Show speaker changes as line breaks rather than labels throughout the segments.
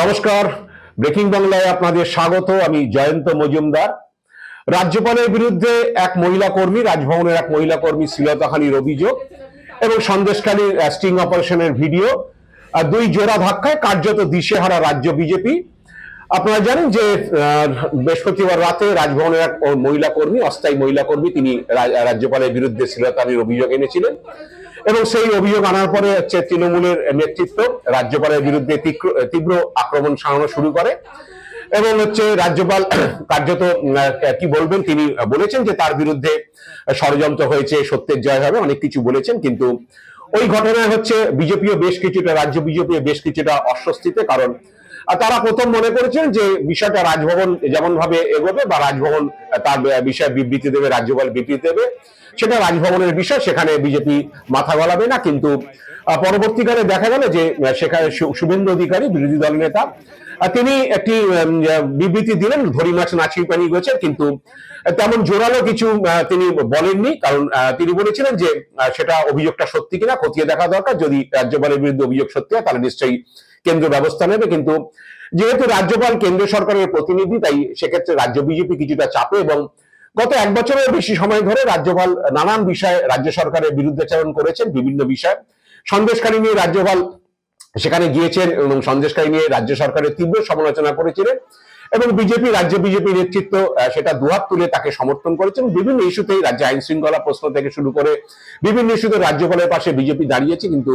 নমস্কার। ব্রেকিং বাংলায় আপনাদের স্বাগত, আমি জয়ন্ত মজুমদার। রাজ্যপালের বিরুদ্ধে এক মহিলা কর্মী, রাজভবনের এক মহিলা কর্মী শ্লীলতাহানির অভিযোগ এবং সন্দেশকালীর স্টিং অপারেশনের ভিডিও। আর দুই জোড়া ধাক্কায় কার্যত দিশেহারা রাজ্য বিজেপি। আপনারা জানেন যে বৃহস্পতিবার রাতে রাজভবনের এক মহিলা কর্মী, অস্থায়ী মহিলা কর্মী, তিনি রাজ্যপালের বিরুদ্ধে শ্লীলতাহানির অভিযোগ এনেছিলেন। এবং সেই অভিযোগ আনার পরে হচ্ছে তৃণমূলের নেতৃত্ব রাজ্যপালের বিরুদ্ধে তীব্র আক্রমণ সারানো শুরু করে। এবং হচ্ছে রাজ্যপাল কার্যত কি বলবেন, তিনি বলেছেন যে তার বিরুদ্ধে ষড়যন্ত্র হয়েছে, সত্যের জয় হবে, অনেক কিছু বলেছেন। কিন্তু ওই ঘটনায় হচ্ছে বিজেপিও বেশ কিছুটা, রাজ্য বিজেপি বেশ কিছুটা অস্বস্তিতে, কারণ তারা প্রথম মনে করেছেন যে বিষয়টা রাজভবন যেমন ভাবে এগোবে বা রাজভবন তার বিষয়ে বিবৃতি দেবে, রাজ্যপাল বিবৃতি দেবে। সেটা রাজভবনের বিষয়, সেখানে বিজেপি মাথা গলাবে না, কিন্তু পরবর্তীকালে দেখা গেল যে সেখানে শুভেন্দু অধিকারী, বিরোধী দল নেতা তিনি একটি বিবৃতি দিলেন ধরি মাছ নাচিয়ে পানি গোছের কিন্তু তেমন জোরালো কিছু তিনি বলেননি, কারণ তিনি বলেছিলেন যে সেটা অভিযোগটা সত্যি কিনা, খতিয়ে দেখা দরকার, যদি রাজ্যপালের বিরুদ্ধে অভিযোগ সত্যি হয়, তাহলে নিশ্চয়ই কেন্দ্র ব্যবস্থা নেবে, কিন্তু, যেহেতু রাজ্যপাল কেন্দ্র সরকারের প্রতিনিধি, তাই সেক্ষেত্রে রাজ্য বিজেপি কিছুটা চাপে এবং গত এক বছরের বেশি সময় ধরে রাজ্যপাল নানান বিষয়ে রাজ্য সরকারের বিরুদ্ধাচরণ করেছেন বিভিন্ন বিষয়। সন্দেশকারী নিয়ে রাজ্যপাল সেখানে গিয়েছেন এবং সন্দেশকারী নিয়ে রাজ্য সরকারের তীব্র সমালোচনা করেছিলেন এবং বিজেপি, রাজ্য বিজেপি নেতৃত্ব সেটা দুহাত তুলে তাকে সমর্থন করেছেন। বিভিন্ন ইস্যুতেই রাজ্যে আইন শৃঙ্খলা প্রশ্ন থেকে শুরু করে বিভিন্ন ইস্যুতে রাজ্যপালের পাশে বিজেপি দাঁড়িয়েছে, কিন্তু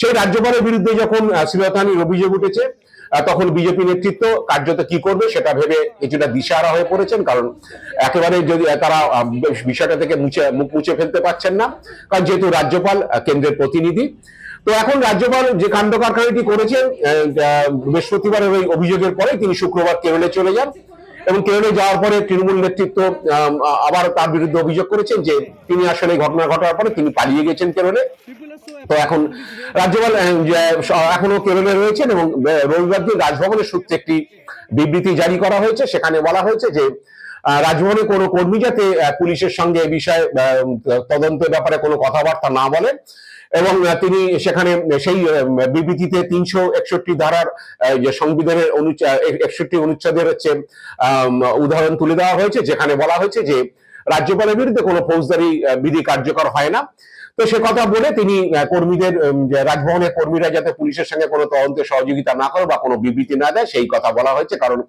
সেই রাজ্যপালের বিরুদ্ধে যখন শ্রীলতানির অভিযোগ উঠেছে তখন বিজেপি নেতৃত্ব কার্যত কি করবে সেটা ভেবে কিছুটা দিশাহারা হয়ে পড়েছেন, কারণ একেবারে যদি তারা বিষয়টা থেকে মুছে, মুখ মুছে ফেলতে পারছেন না, কারণ যেহেতু রাজ্যপাল কেন্দ্রের প্রতিনিধি। তো এখন রাজ্যপাল যে কাণ্ড কারখানাটি করেছেন বৃহস্পতিবারের ওই অভিযোগের পরে তিনি শুক্রবার কেরলে চলে যান। এবং কেরলে যাওয়ার পরে তৃণমূল নেতৃত্ব আবার তার বিরুদ্ধে অভিযোগ করেছেন যে তিনি আসলে ঘটনা ঘটার পরে তিনি পালিয়ে গেছেন কেরলে। তো এখন রাজ্যপাল এখনও কেরলে রয়েছেন এবং রবিবার দিন রাজভবনের সূত্রে একটি বিবৃতি জারি করা হয়েছে। সেখানে বলা হয়েছে যে রাজভবনে কোনো কর্মী যাতে পুলিশের সঙ্গে এ বিষয়ে তদন্তের ব্যাপারে কোনো কথাবার্তা না বলেন। এবং তিনি সেখানে সেই বিবৃতিতে তিনশো একষট্টি ধারার যে সংবিধানের একষট্টি অনুচ্ছেদের হচ্ছে উদাহরণ তুলে দেওয়া হয়েছে, যেখানে বলা হয়েছে যে রাজ্যপালের বিরুদ্ধে কোনো ফৌজদারি বিধি কার্যকর হয় না। তো সে কথা বলে তিনি কর্মীদের রাজভবনের কর্মীরা যাতে পুলিশের সঙ্গে কোনো তদন্তে সহযোগিতা না করে বা কোনো বিবৃতি না দেয়, সেই কথা বলা হয়েছে। কারণ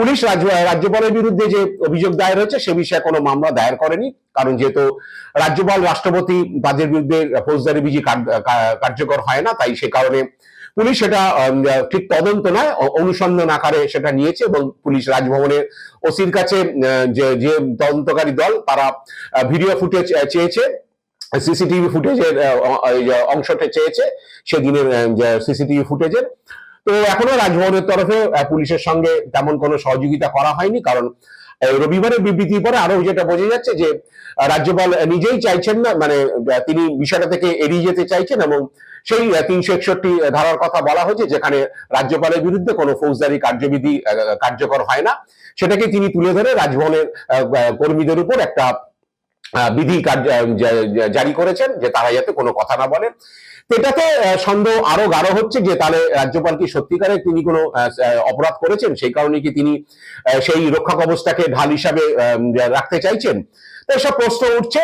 পুলিশ রাজ্য- রাজ্যপালের বিরুদ্ধে যে অভিযোগ দায়ের হয়েছে, সে বিষয়ে কোনো মামলা দায়ের করেনি। কারণ যেহেতু রাজ্যপাল, রাষ্ট্রপতি তাদের বিরুদ্ধে ফৌজদারি বিধি কার্যকর হয় না, তাই সে কারণে পুলিশ সেটা ঠিক তদন্ত নয় অনুসন্ধান আকারে সেটা নিয়েছে এবং পুলিশ রাজভবনের ওসির কাছে যে তদন্তকারী দল, তারা ভিডিও ফুটেজ চেয়েছে, সিসিটিভি ফুটেজের অংশটা চেয়েছে, সেদিনের সিসিটিভি ফুটেজের। তো এখনও রাজভবনের তরফে পুলিশের সঙ্গে তেমন কোনো সহযোগিতা করা হয়নি, কারণ রবিবারের বিবৃতির পরে আরও যেটা বোঝা যাচ্ছে যে রাজ্যপাল নিজেই চাইছেন না মানে তিনি বিষয়টা থেকে এড়িয়ে যেতে চাইছেন এবং সেই তিনশো একষট্টি ধারার কথা বলা হয়েছে, যেখানে রাজ্যপালের বিরুদ্ধে কোনো ফৌজদারি কার্যবিধি কার্যকর হয় না। সেটাকে তিনি তুলে ধরে রাজভবনের কর্মীদের উপর একটা বিধি জারি করেছেন, যে তারা যাতে কোনো কথা না বলেন আহ, সন্দেহ আরও গাঢ় হচ্ছে যে তাহলে রাজ্যপাল কি সত্যিকারে তিনি কোনো অপরাধ করেছেন? সেই কারণে কি তিনি সেই রক্ষা কবচটাকে ঢাল হিসাবে রাখতে চাইছেন? তো এসব প্রশ্ন উঠছে।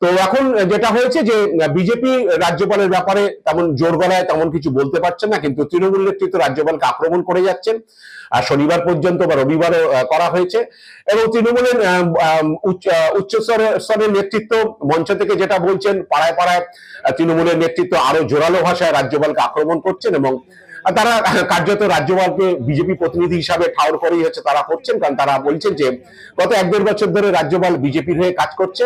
তো এখন যেটা হয়েছে যে, বিজেপি রাজ্যপালের ব্যাপারে তেমন জোর গলায় তেমন কিছু বলতে পারছেন না, কিন্তু তৃণমূল নেতৃত্ব রাজ্যপালকে আক্রমণ করে যাচ্ছেন। আর শনিবার পর্যন্ত বা রবিবারও করা হয়েছে। এবং তৃণমূলের উচ্চ স্তরের নেতৃত্ব মঞ্চ থেকে যেটা বলছেন, পাড়ায় পাড়ায় তৃণমূলের নেতৃত্ব আরও জোরালো ভাষায় রাজ্যপালকে আক্রমণ করছেন এবং তারা কার্যত রাজ্যপালকে বিজেপি প্রতিনিধি হিসাবে ঠাউর করেই হচ্ছে তারা করছেন, কারণ তারা বলছেন যে গত এক দেড় বছর ধরে রাজ্যপাল বিজেপির হয়ে কাজ করছে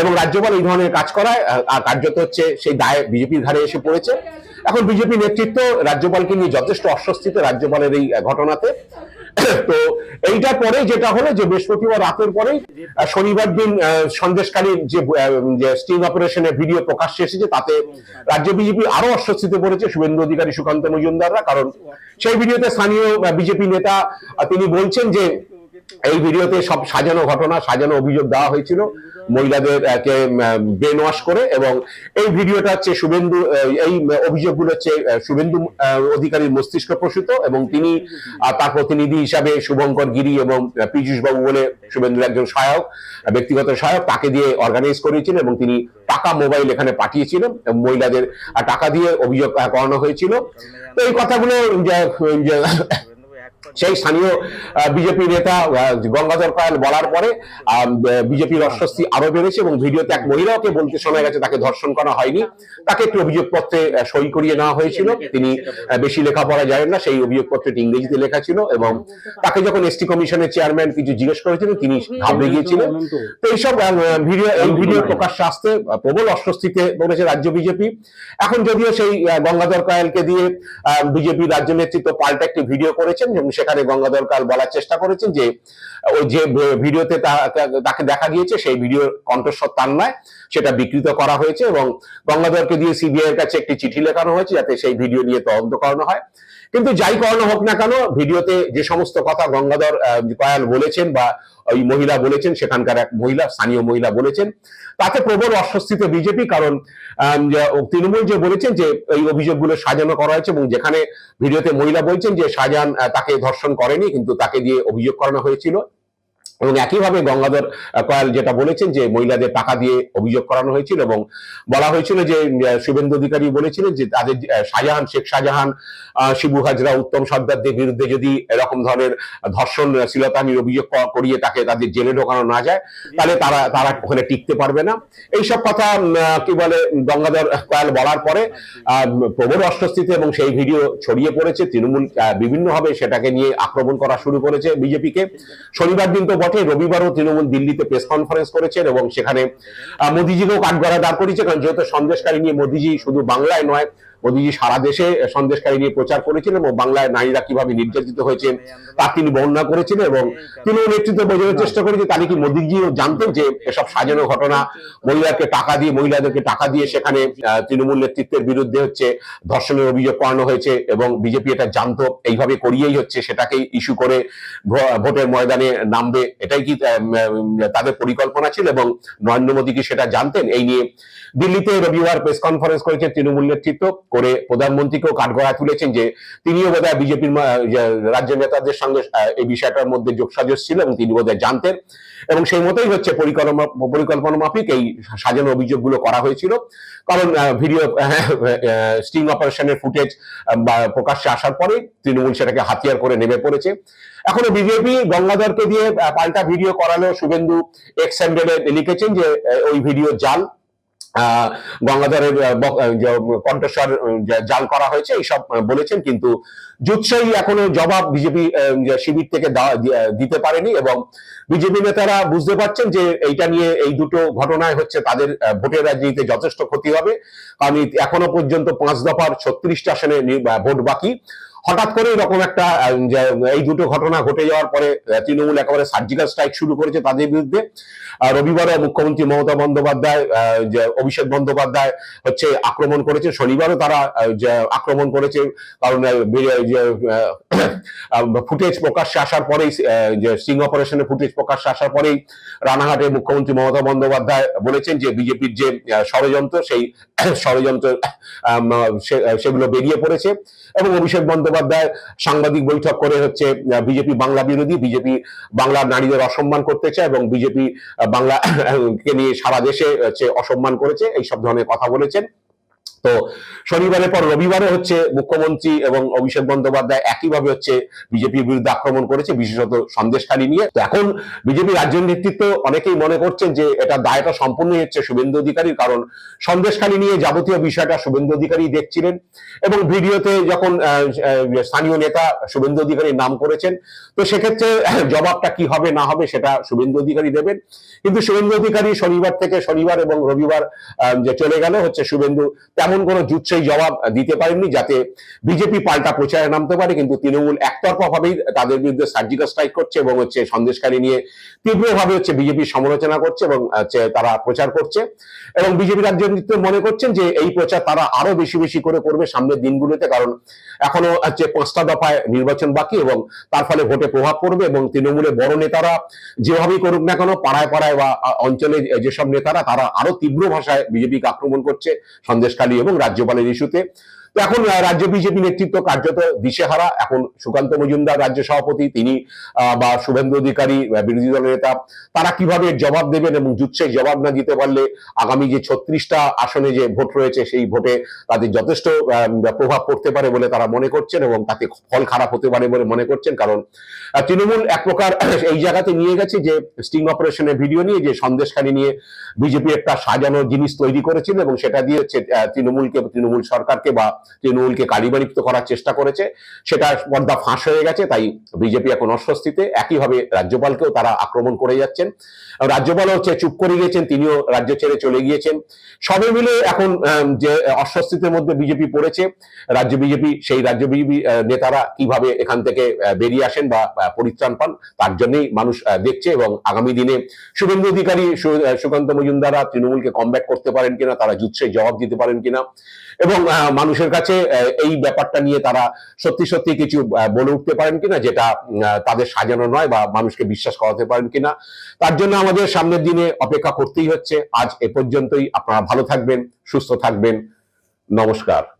এবং রাজ্যপাল এই ধরনের কাজ করায় আর কার্যত হচ্ছে সেই দায় বিজেপির ঘাড়ে এসে পড়েছে। এখন বিজেপি নেতৃত্ব রাজ্যপালকে নিয়ে যথেষ্ট অস্বস্তিতে রাজ্যপালের এই ঘটনাতে। তো এইটা পরে যেটা হলো যে বৃহস্পতিবার রাতের পরেই শনিবার দিন আহ, সন্দেশকালীন যে স্টিং অপারেশনের ভিডিও প্রকাশ্যে এসেছে তাতে রাজ্য বিজেপি আরও অস্বস্তিতে পড়েছে শুভেন্দু অধিকারী সুকান্ত মজুমদাররা কারণ সেই ভিডিওতে স্থানীয় বিজেপি নেতা তিনি বলছেন যে এই ভিডিওতে সব সাজানো ঘটনা সাজানো অভিযোগ দেওয়া হয়েছিল। মহিলাদের কে ব্রেন ওয়াশ করে এবং এই ভিডিওটা হচ্ছে শুভেন্দু এই অভিযোগগুলো হচ্ছে শুভেন্দু অধিকারীর মস্তিষ্ক প্রসূত এবং তিনি তার প্রতিনিধি হিসাবে শুভঙ্কর গিরি এবং পীযূষ বাবু বলে শুভেন্দুর একজন সহায়ক ব্যক্তিগত সহায়ক, তাকে দিয়ে অর্গানাইজ করিয়েছিলেন এবং তিনি টাকা মোবাইল এখানে পাঠিয়েছিলেন মহিলাদের টাকা দিয়ে অভিযোগ করানো হয়েছিল। তো এই কথাগুলো সেই স্থানীয় বিজেপি নেতা গঙ্গাধর কয়াল বলার পরে বিজেপির অস্বস্তি আরও বেড়েছে এবং ভিডিওতে এক মহিলাকে বলতে শোনা গেছে তাকে ধর্ষণ করা হয়নি। তাকে একটি অভিযোগপত্রে সই করিয়ে নেওয়া হয়েছিল। তিনি বেশি লেখাপড়া জানেন না, সেই অভিযোগপত্রটি ইংরেজিতে লেখা ছিল এবং তাকে যখন এসটি কমিশনের চেয়ারম্যান কিছু জিজ্ঞেস করেছিলেন, তিনি ঘাবড়ে গিয়েছিলেন। তো এইসব ভিডিও, এই ভিডিও প্রকাশ্যে আসতে প্রবল অস্বস্তিতে পড়েছে রাজ্য বিজেপি। এখন যদিও সেই গঙ্গাধর কয়ালকে দিয়ে বিজেপি রাজ্য নেতৃত্ব পাল্টা একটি ভিডিও করেছেন, এবং সেখানে গঙ্গাধর কাল বলার চেষ্টা করেছেন যে, ওই যে ভিডিওতে তাকে দেখা গিয়েছে, সেই ভিডিও কণ্ঠস্বর তার নয়, সেটা বিকৃত করা হয়েছে এবং গঙ্গাধরকে দিয়ে সিবিআই এর কাছে একটি চিঠি লেখানো হয়েছে যাতে সেই ভিডিও নিয়ে তদন্ত করানো হয়। কিন্তু যাই করানো হোক না কেন, ভিডিওতে যে সমস্ত কথা গঙ্গাধর কয়াল বলেছেন বা ওই মহিলা বলেছেন, সেখানকার এক মহিলা, স্থানীয় মহিলা বলেছেন। তাতে প্রবল অস্বস্তিতে বিজেপি, কারণ তৃণমূল যে বলেছেন যে, এই অভিযোগগুলো সাজানো করা হয়েছে এবং যেখানে ভিডিওতে মহিলা বলছেন যে শাহজাহান তাকে ধর্ষণ করেনি, কিন্তু তাকে দিয়ে অভিযোগ করানো হয়েছিল। এবং একইভাবে গঙ্গাধর কয়াল যেটা বলেছেন যে মহিলাদের টাকা দিয়ে অভিযোগ করানো হয়েছিল এবং বলা হয়েছিল যে শুভেন্দু অধিকারী বলেছিলেন যে তাদের শাহজাহান শেখ শাহজাহান শিবু হাজরা উত্তম সর্দারদের বিরুদ্ধে যদি এরকম ধরনের ধর্ষণ আহ, শ্লীলতাহানির অভিযোগ করিয়ে তাকে তাদের জেলে ঢোকানো না যায় তাহলে তারা তারা ওখানে টিকতে পারবে না। এইসব কথা কি বলে গঙ্গাধর কয়াল বলার পরে প্রবল অস্বস্তিতে এবং সেই ভিডিও ছড়িয়ে পড়েছে তৃণমূল বিভিন্নভাবে সেটাকে নিয়ে আক্রমণ করা শুরু করেছে বিজেপিকে। শনিবার দিন তো বটে রবিবারও তৃণমূল দিল্লিতে প্রেস কনফারেন্স করেছেন এবং সেখানে মোদিজিকেও কাঠগড়া দাঁড় করিয়েছে। কারণ যেহেতু সন্দেশকারী নিয়ে মোদিজি শুধু বাংলায় নয় মোদিজি সারা দেশে সন্দেশকারী নিয়ে প্রচার করেছিলেন এবং বাংলায় নারীরা কীভাবে নির্যাতিত হয়েছেন, তা তিনি বর্ণনা করেছিলেন এবং তিনি নেতৃত্ব বোঝানোর চেষ্টা করেছে তাহলে কি মোদিজিও জানতেন যে এসব সাজানো ঘটনা, মহিলাকে টাকা দিয়ে, মহিলাদেরকে টাকা দিয়ে সেখানে তৃণমূল নেতৃত্বের বিরুদ্ধে হচ্ছে ধর্ষণের অভিযোগ করানো হয়েছে এবং বিজেপি এটা জানতো, এইভাবে করিয়েই হচ্ছে সেটাকেই ইস্যু করে ভোটের ময়দানে নামবে। এটাই কি তাদের পরিকল্পনা ছিল এবং নরেন্দ্র মোদী কি সেটা জানতেন? এই নিয়ে দিল্লিতে রবিবার প্রেস কনফারেন্স করেছে তৃণমূল নেতৃত্ব। করে প্রধানমন্ত্রীকেও কাঠগড়ায় তুলেছেন যে তিনিও বোধহয় বিজেপির রাজ্য নেতাদের সঙ্গে এই বিষয়টার মধ্যে যোগসাজশ ছিল এবং তিনি বোধহয় জানতেন। এবং সেই মতোই হচ্ছে পরিকল্পনা পরিকল্পনা মাফিক এই সাজানো অভিযোগগুলো করা হয়েছিল। কারণ ভিডিও স্টিং অপারেশনের ফুটেজ প্রকাশ্যে আসার পরে তৃণমূল সেটাকে হাতিয়ার করে নেমে পড়েছে। এখনও বিজেপি গঙ্গাধরকে দিয়ে পাল্টা ভিডিও করালেও শুভেন্দু এক্স লিখেছেন যে ওই ভিডিও জাল। গঙ্গাধরের কণ্ঠস্বর জাল করা হয়েছে, এইসব বলেছেন, কিন্তু জুৎসই এখনও জবাব বিজেপি শিবির থেকে দিতে পারেনি এবং বিজেপি নেতারা বুঝতে পারছেন যে এইটা নিয়ে এই দুটো ঘটনায় হচ্ছে তাদের ভোটের রাজনীতিতে যথেষ্ট ক্ষতি হবে। কারণ এখনও পর্যন্ত পাঁচ দফার ছত্রিশটা আসনে ভোট বাকি। হঠাৎ করে এরকম একটা এই দুটো ঘটনা ঘটে যাওয়ার পরে তৃণমূল একেবারে সার্জিক্যাল স্ট্রাইক শুরু করেছে তাদের বিরুদ্ধে। রবিবারও মুখ্যমন্ত্রী মমতা বন্দ্যোপাধ্যায় অভিষেক বন্দ্যোপাধ্যায় হচ্ছে আক্রমণ করেছে। শনিবারও তারা আক্রমণ করেছে। কারণ ফুটেজ প্রকাশ্যে আসার পরেই সিং অপারেশনের ফুটেজ প্রকাশ্যে আসার পরেই রানাঘাটে মুখ্যমন্ত্রী মমতা বন্দ্যোপাধ্যায় বলেছেন যে, বিজেপির যে ষড়যন্ত্র, সেই, ষড়যন্ত্র সেগুলো বেরিয়ে পড়েছে। এবং অভিষেক বন্দ্যোপাধ্যায় সাংবাদিক বৈঠক করে হচ্ছে বিজেপি বাংলা বিরোধী, বিজেপি বাংলার নারীদের অসম্মান করতে চায় এবং বিজেপি বাংলা, কে নিয়ে সারা দেশে হচ্ছে অসম্মান করেছে এই সব ধরনের কথা বলেছেন। তো শনিবারের পর রবিবারে হচ্ছে মুখ্যমন্ত্রী এবং অভিষেক বন্দ্যোপাধ্যায় একইভাবে হচ্ছে বিজেপির বিরুদ্ধে আক্রমণ করেছে, বিশেষত সন্দেশখালী নিয়ে। তো এখন বিজেপি রাজ্য নেতৃত্ব অনেকেই মনে করছেন যে এটা দায়টা সম্পূর্ণ হচ্ছে শুভেন্দু অধিকারীর, কারণ সন্দেশখালী নিয়ে যাবতীয় বিষয়টা শুভেন্দু অধিকারী দেখছিলেন এবং ভিডিওতে যখন স্থানীয় নেতা শুভেন্দু অধিকারীর নাম করেছেন, তো সেক্ষেত্রে জবাবটা কি হবে না হবে সেটা শুভেন্দু অধিকারী দেবেন। কিন্তু শুভেন্দু অধিকারী শনিবার থেকে শনিবার এবং রবিবার যে চলে গেল হচ্ছে শুভেন্দু তেমন কোনো জুৎসই জবাব দিতে পারেননি যাতে বিজেপি পাল্টা প্রচারে নামতে পারে, কিন্তু তৃণমূল একতরফা ভাবেই তাদের বিরুদ্ধে সার্জিক্যাল স্ট্রাইক করছে এবং হচ্ছে সন্দেশকারী নিয়ে তীব্রভাবে হচ্ছে বিজেপির সমালোচনা করছে এবং তারা প্রচার করছে। এবং বিজেপি রাজ্য নেতৃত্ব মনে করছেন যে এই প্রচার তারা আরও বেশি বেশি করে করবে সামনের দিনগুলোতে, কারণ এখনও হচ্ছে পাঁচটা দফায় নির্বাচন বাকি এবং তার ফলে ভোটে প্রভাব পড়বে এবং তৃণমূলের বড় নেতারা যেভাবেই করুক না কেন, পাড়ায় পাড়ায় বা অঞ্চলে যেসব নেতারা, তারা আরও তীব্র ভাষায় বিজেপিকে আক্রমণ করছে সন্দেশখালী এবং রাজ্যপালের ইস্যুতে এখন রাজ্য বিজেপি নেতৃত্ব কার্যত দিশেহারা। এখন সুকান্ত মজুমদার রাজ্য সভাপতি, তিনি বা শুভেন্দু অধিকারী বিরোধী দলের নেতা, তারা কীভাবে জবাব দেবেন এবং জুৎসে জবাব না দিতে পারলে আগামী যে ছত্রিশটা আসনে যে ভোট রয়েছে, সেই ভোটে তাদের যথেষ্ট প্রভাব পড়তে পারে বলে তারা মনে করছেন এবং তাতে ফল খারাপ হতে পারে বলে মনে করছেন। কারণ তৃণমূল এক প্রকার এই জায়গাতে নিয়ে গেছে যে, স্টিং অপারেশনের ভিডিও নিয়ে যে সন্দেশখানি নিয়ে বিজেপি একটা সাজানো জিনিস তৈরি করেছিল এবং সেটা দিয়ে তৃণমূলকে, তৃণমূল সরকারকে বা তৃণমূলকে কালিবালিপ্ত করার চেষ্টা করেছে। সেটা পর্দা ফাঁস হয়ে গেছে তাই বিজেপি এখন অস্বস্তিতে। একইভাবে রাজ্যপালকেও তারা আক্রমণ করে যাচ্ছেন। রাজ্যপাল হচ্ছে চুপ করে গিয়েছেন তিনিও রাজ্য ছেড়ে চলে গিয়েছেন। সবে মিলে এখন যে অস্বস্তিতে মধ্যে বিজেপি পড়েছে রাজ্য বিজেপি সেই রাজ্য বিজেপি নেতারা কীভাবে এখান থেকে বেরিয়ে আসেন বা পরিত্রাণ পান তার জন্যই মানুষ দেখছে এবং আগামী দিনে শুভেন্দু অধিকারী সুকান্ত মজুমদাররা তৃণমূলকে কমব্যাক করতে পারেন কিনা তারা জুৎসে জবাব দিতে পারেন কিনা এবং আহ, মানুষের কাছে এই ব্যাপারটা নিয়ে তারা সত্যি সত্যি কিছু বলে উঠতে পারেন কিনা, যেটা তাদের সাজানো নয় বা মানুষকে বিশ্বাস করাতে পারেন কিনা, তার জন্য আমাদের সামনের দিনে অপেক্ষা করতেই হচ্ছে। আজ এ পর্যন্তই। আপনারা ভালো থাকবেন, সুস্থ থাকবেন। নমস্কার।